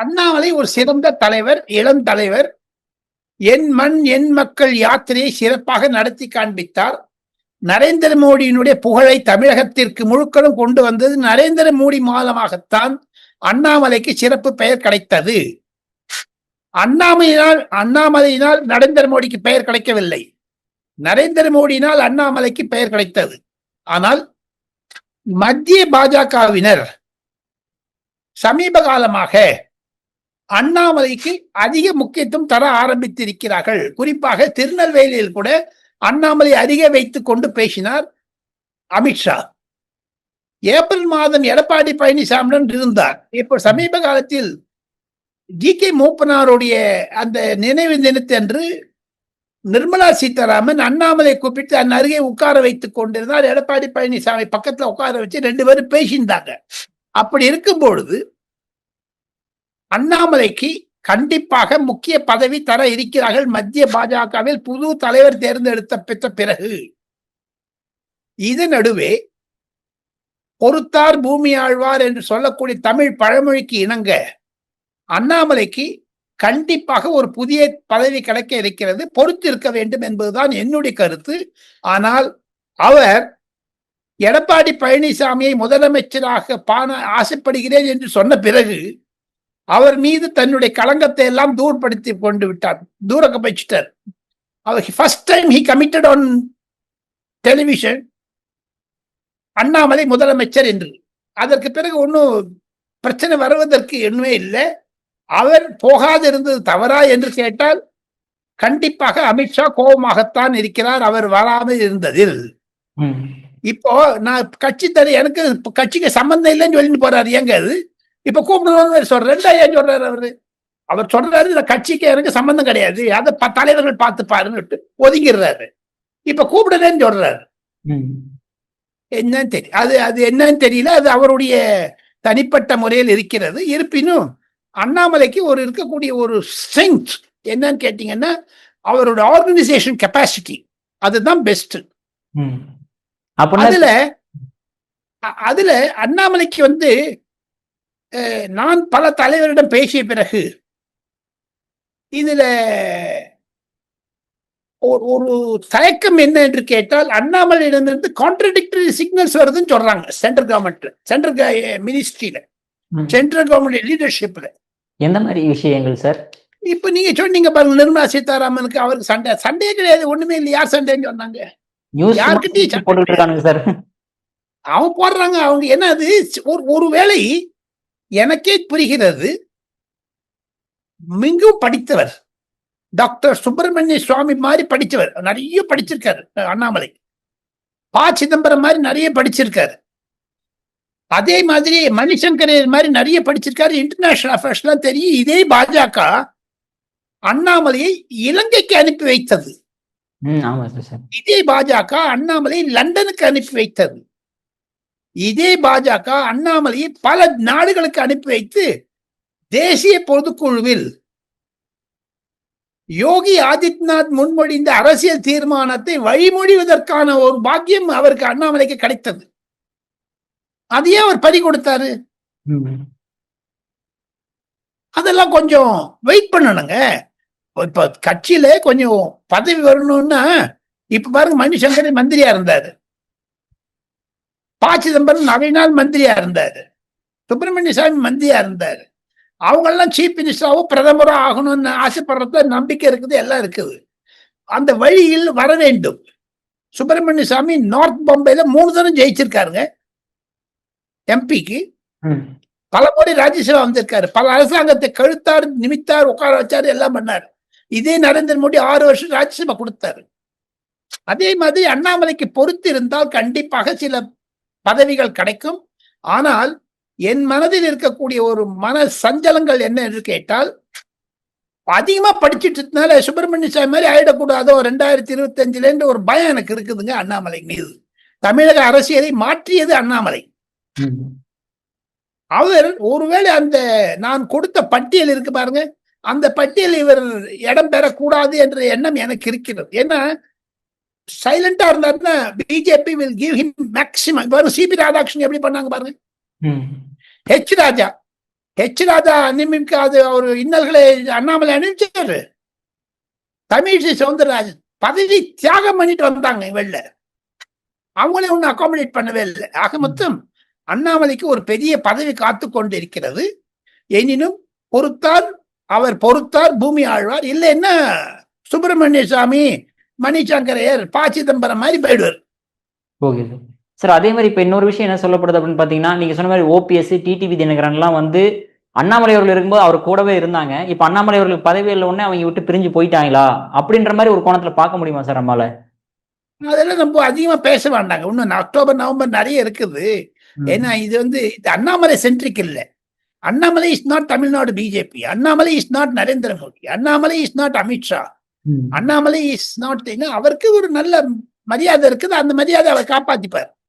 அண்ணாமலை ஒரு சிறந்த தலைவர் இளம் தலைவர். என் மண் என் மக்கள் யாத்திரையை சிறப்பாக நடத்தி காண்பித்தார். நரேந்திர மோடியினுடைய புகழை தமிழகத்திற்கு முழுக்களும் கொண்டு வந்தது நரேந்திர மோடி மூலமாகத்தான் அண்ணாமலைக்கு சிறப்பு பெயர் கிடைத்தது. அண்ணாமலையினால் அண்ணாமலையினால் நரேந்திர மோடிக்கு பெயர் கிடைக்கவில்லை. நரேந்திர மோடியினால் அண்ணாமலைக்கு பெயர் கிடைத்தது. ஆனால் மத்திய பாஜகவினர் சமீப காலமாக அண்ணாமலைக்கு அதிக முக்கியத்துவம் தர ஆரம்பித்திருக்கிறார்கள். குறிப்பாக திருநெல்வேலியில் கூட அண்ணாமலை அதிக வைத்துக் கொண்டு பேசினார் அமித்ஷா ஏப்ரல் மாதம் எடப்பாடி பழனிசாமியுடன் இருந்தார். இப்போ சமீப காலத்தில் ஜி கே மூப்பனாருடைய அந்த நினைவு தினத்தன்று நிர்மலா சீதாராமன் அண்ணாமலை கூப்பிட்டு அந்த அருகே உட்கார வைத்துக் கொண்டிருந்தார். எடப்பாடி பழனிசாமி பக்கத்துல உட்கார வச்சு ரெண்டு பேரும் பேசியிருந்தாங்க. அப்படி இருக்கும் பொழுது அண்ணாமலைக்கு கண்டிப்பாக முக்கிய பதவி தர இருக்கிறார்கள் மத்திய பாஜகவில் புது தலைவர் தேர்ந்தெடுத்த பெற்ற பிறகு. இது நடுவே பொறுத்தார் பூமி ஆழ்வார் என்று சொல்லக்கூடிய தமிழ் பழமொழிக்கு இணங்க அண்ணாமலைக்கு கண்டிப்பாக ஒரு புதிய பதவி கிடைக்க இருக்கிறது பொறுத்து இருக்க வேண்டும் என்பதுதான் என்னுடைய கருத்து. ஆனால் அவர் எடப்பாடி பழனிசாமியை முதலமைச்சராக பான ஆசைப்படுகிறேன் என்று சொன்ன பிறகு அவர் மீது தன்னுடைய களங்கத்தை எல்லாம் தூர்படுத்தி கொண்டு விட்டார். தூரக்க வச்சிட்டார் அவர் first time he committed on television Annamalai முதலமைச்சர் என்று. அதற்கு பிறகு ஒன்றும் பிரச்சனை வருவதற்கு ஒண்ணுமே இல்லை. அவர் போகாது இருந்தது தவறா என்று கேட்டால் கண்டிப்பாக அமித்ஷா கோபமாகத்தான் இருக்கிறார் அவர் வராமல் இருந்ததில். இப்போ நான் கட்சி தர எனக்கு கட்சிக்கு சம்பந்தம் இல்லைன்னு சொல்லிட்டு போறாரு. ஏங்க அது? இப்ப கூப்பிடுவாங்க சொல்ற ரெண்டா ஏன் சொல்றாரு அவரு? அவர் சொல்றாரு இந்த கட்சிக்கு எனக்கு சம்பந்தம் கிடையாது. அதை தலைவர்கள் பார்த்து பாருன்னு ஒதுங்கிடுறாரு. இப்ப கூப்பிடுறேன்னு சொல்றாரு. என்னன்னு தெரியும் அது அது என்னன்னு தெரியல. அது அவருடைய தனிப்பட்ட முறையில் இருக்கிறது. இருப்பினும் அண்ணாமலைக்கு ஒரு இருக்கக்கூடிய ஒரு ஸ்ட்ரென்த் என்னன்னு கேட்டீங்கன்னா அவரோட ஆர்கனைசேஷன் கெப்பாசிட்டி அதுதான் பெஸ்ட் அதுல அதுல அண்ணாமலைக்கு வந்து நான் பல தலைவரிடம் பேசிய பிறகு இதுல ஒரு ஒரு தயக்கம் என்ன என்று கேட்டால் அண்ணாமலையிடமிருந்து கான்ட்ரடிக்டரி சிக்னல்ஸ் வருதுன்னு சொல்றாங்க சென்ட்ரல் கவர்மெண்ட்ல சென்ட்ரல் மினிஸ்ட்ரியில. சென்ட்ரல் கவர்மெண்ட் லீடர்ஷிப்ல எந்த மாதிரி விஷயங்கள் சார் இப்ப நீங்க சொன்னீங்க பாருங்க நிர்மலா சீதாராமனுக்கு அவருக்கு சண்டை சண்டையே கிடையாது ஒண்ணுமே இல்லை யார் சண்டைன்னு சொன்னாங்க? சண்டை சார் அவங்க போடுறாங்க அவங்க என்ன அது ஒரு ஒருவேளை எனக்கே புரிகிறது. மிகவும் படித்தவர். டாக்டர் சுப்பிரமணிய சுவாமி மாதிரி படித்தவர். நிறைய படிச்சிருக்காரு அண்ணாமலை. ப. சிதம்பரம் மாதிரி நிறைய படிச்சிருக்காரு. அதே மாதிரி மணிசங்கரர் மாதிரி நிறைய படிச்சிருக்காரு. இன்டர்நேஷனல் அஃபேர்ஸ்லாம் தெரியும். இதே பாஜக அண்ணாமலையை இலங்கைக்கு அனுப்பி வைத்தது. இதே பாஜக அண்ணாமலை லண்டனுக்கு அனுப்பி வைத்தது. இதே பாஜக அண்ணாமலையை பல நாடுகளுக்கு அனுப்பி வைத்து தேசிய பொதுக்குழுவில் யோகி ஆதித்யநாத் முன்மொழிந்த அரசியல் தீர்மானத்தை வழிமொழிவதற்கான ஒரு பாக்கியம் அவருக்கு அண்ணாமலைக்கு கிடைத்தது. அதையே அவர் பறி கொடுத்தாரு. அதெல்லாம் கொஞ்சம் வெயிட் பண்ணணுங்க. இப்ப கட்சியில கொஞ்சம் பதவி வரணும்னா இப்ப பாருங்க மணிசங்கரன் மந்திரியா இருந்தாரு. ப சிதம்பரம் நிறைய நாள் மந்திரியா இருந்தாரு. சுப்பிரமணிய சாமி மந்திரியா இருந்தாரு. அவங்க எல்லாம் சீஃப் மினிஸ்டராவோ பிரதமரோ ஆகணும்னு ஆசைப்படுறதுல நம்பிக்கை இருக்குது எல்லாம் இருக்குது. அந்த வழியில் வர வேண்டும். சுப்பிரமணிய சாமி நார்த் பாம்பேல மூணு தரம் ஜெயிச்சிருக்காருங்க. எம்பிக்கு. பல முறை ராஜ்யசபா வந்திருக்காரு. பல அரசாங்கத்தை கழுத்தார் நிமித்தார் உட்கார வச்சாரு எல்லாம் பண்ணாரு. இதே நரேந்திர மோடி ஆறு வருஷம் ராஜ்யசபா கொடுத்தாரு. அதே மாதிரி அண்ணாமலைக்கு பொறுத்து இருந்தால் கண்டிப்பாக சில பதவிகள் கிடைக்கும். ஆனால் என் மனதில் இருக்கக்கூடிய ஒரு மன சஞ்சலங்கள் என்ன என்று கேட்டால் அதிகமா படிச்சுட்டு இருந்தனால சுப்பிரமணிய சாமி மாதிரி ஆயிடக்கூடாதோ ரெண்டாயிரத்தி இருபத்தி அஞ்சுல இருந்து ஒரு பயம் எனக்கு இருக்குதுங்க அண்ணாமலை மீது. தமிழக அரசியலை மாற்றியது அண்ணாமலை. அவர் ஒருவேளை அந்த நான் கொடுத்த பட்டியல் இருக்கு பாருங்க. அந்த பட்டியல் இவர் இடம் பெறக்கூடாது என்ற எண்ணம் எனக்கு இருக்கிறது. ஏன்னா சைலண்டா இருந்தாருன்னா BJP will give him maximum பாருங்க சிபி ராதாகிருஷ்ணன் எப்படி பண்ணாங்க பாருங்க. ஹெச் ராஜா. ஹெச் ராஜா நியமிக்காத ஒரு இன்னல்களை அண்ணாமலை அனுப்பிச்சாரு தமிழிசை சவுந்தரராஜன் பதவி தியாகம் பண்ணிட்டு வந்தாங்க வெளில அவங்களே ஒன்றும் அகாமடேட் பண்ணவே இல்லை. ஆக மொத்தம் அண்ணாமலைக்கு ஒரு பெரிய பதவி காத்து கொண்டு இருக்கிறது எனினும் பொறுத்தார் அவர் பொறுத்தார் பூமி ஆழ்வார். இல்லைன்னா சுப்பிரமணிய சாமி மணிசங்கரையர் ப சிதம்பரம் மாதிரி போயிடுவார். Okay sir. சார் அதே மாதிரி இப்போ இன்னொரு விஷயம் என்ன சொல்லப்படுது அப்படின்னு பார்த்தீங்கன்னா நீங்க சொன்ன மாதிரி ஓபிஎஸ் டிடிவி தினகரன்லாம் வந்து அண்ணாமலை அவர்கள் இருக்கும்போது அவர் கூடவே இருந்தாங்க. இப்போ அண்ணாமலை அவர்களுக்கு பதவி இல்லை உடனே அவங்க விட்டு பிரிஞ்சு போயிட்டாங்களா? அப்படின்ற மாதிரி ஒரு கோணத்துல பார்க்க முடியுமா சார் நம்மளால அதெல்லாம் நம்ம அதிகமா பேச வேண்டாங்க. இன்னும் அக்டோபர் நவம்பர் நிறைய இருக்குது. ஏன்னா இது வந்து இது அண்ணாமலை சென்ட்ரிக் இல்ல. Annamalai is not Tamil Nadu BJP Annamalai is not Narendra Modi. Annamalai is not Amit Shah. Annamalai is not அவருக்கு ஒரு நல்ல மரியாதை இருக்குது. அந்த மரியாதை அவர் காப்பாத்திப்பார்.